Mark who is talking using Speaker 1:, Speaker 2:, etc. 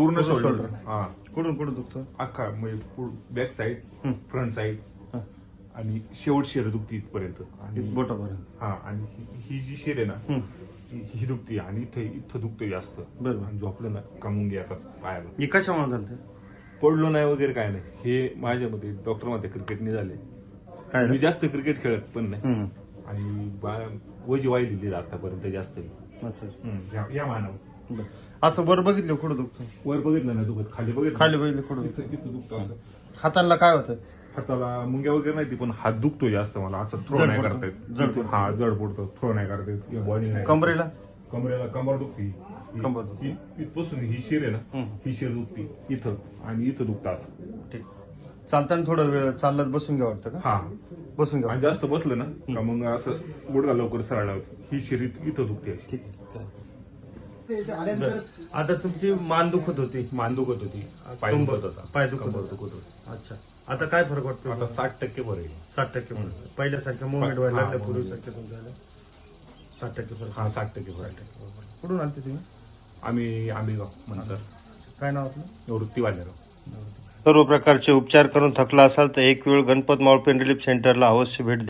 Speaker 1: पूर्ण. शोल्डर हा
Speaker 2: कुठून कुठं दुखतं
Speaker 1: अख्खा म्हणजे बॅक साईड. Front side. आणि शेवट शिर दुखती इथपर्यंत आणि
Speaker 2: बोटापर्यंत
Speaker 1: हा आणि ही- जी शिर आहे ना
Speaker 2: हं.
Speaker 1: दुखती आणि इथे इथं दुखतं जास्त
Speaker 2: बरोबर.
Speaker 1: आणि झोपलं ना कामून घ्या पायाला
Speaker 2: हे कशामुळे झालं?
Speaker 1: पडलो नाही वगैरे काय नाही हे माझ्या मध्ये डॉक्टरमध्ये क्रिकेटने झाले
Speaker 2: काय?
Speaker 1: मी जास्त क्रिकेट खेळत पण नाही. आणि बा- वजी वाहिलेली आतापर्यंत जास्त या- या मानव
Speaker 2: बरं. असं वर बघितलं कुठं दुखतं
Speaker 1: वर बघितलं ना दुखत खाली बघितलं.
Speaker 2: खाली बघितलं कुठं
Speaker 1: इथं इथं दुखतं असं.
Speaker 2: हाताला काय होतं?
Speaker 1: हाताला मुंग्या वगैरे नाही ती पण हात दुखतो जास्त मला असं थ्रो
Speaker 2: जड
Speaker 1: नाही
Speaker 2: पडतो.
Speaker 1: करता
Speaker 2: जड
Speaker 1: येत
Speaker 2: पडतो.
Speaker 1: हा जड पडतो थ्रो नाही करता येत बॉडी नाही.
Speaker 2: कमरेला?
Speaker 1: कमरेला कंबर दुखती. ही-
Speaker 2: कंबर दुखते.
Speaker 1: ही- इथपासून ही शिर आहे ना
Speaker 2: हं.
Speaker 1: शिर दुखती. इथं आणि इथं दुखतं असं.
Speaker 2: ठीक. चालताना थोडा वेळ चालत बसून घ्या वाटतं का?
Speaker 1: हा.
Speaker 2: बसून घ्या
Speaker 1: आणि जास्त बसलं ना का मग असं गुडघा लवकर सरळ ही शिर इथं इथं दुखते अशी.
Speaker 2: ठीक आहे. आता तुमची मान दुखत होती.
Speaker 1: मान दुखत होती. पाय
Speaker 2: कंबर-
Speaker 1: दुखत होता.
Speaker 2: पाय दुखत
Speaker 1: कंबर
Speaker 2: होता.
Speaker 1: दुखत होती.
Speaker 2: अच्छा. आता काय फरक वाटतो?
Speaker 1: आता साठ टक्के बरं आहे.
Speaker 2: साठ टक्के फरक पहिल्यासारख्या मुवमेंट व्हायला
Speaker 1: हा,
Speaker 2: लागल्या. पूर्वीसारख्या तुमच्या साठ टक्के फरक
Speaker 1: हा साठ टक्के बरं आहे.
Speaker 2: कुठून आणते तुम्ही?
Speaker 1: आम्ही आंबेगाव मनसर.
Speaker 2: काय नाव आपलं?
Speaker 1: वृत्ती वाल्यागाव
Speaker 2: सर्व प्रकारचे उपचार करून थकला असाल तर एक वेळ गणपत मावळ पेन रिलीफ सेंटरला अवश्य भेट द्या.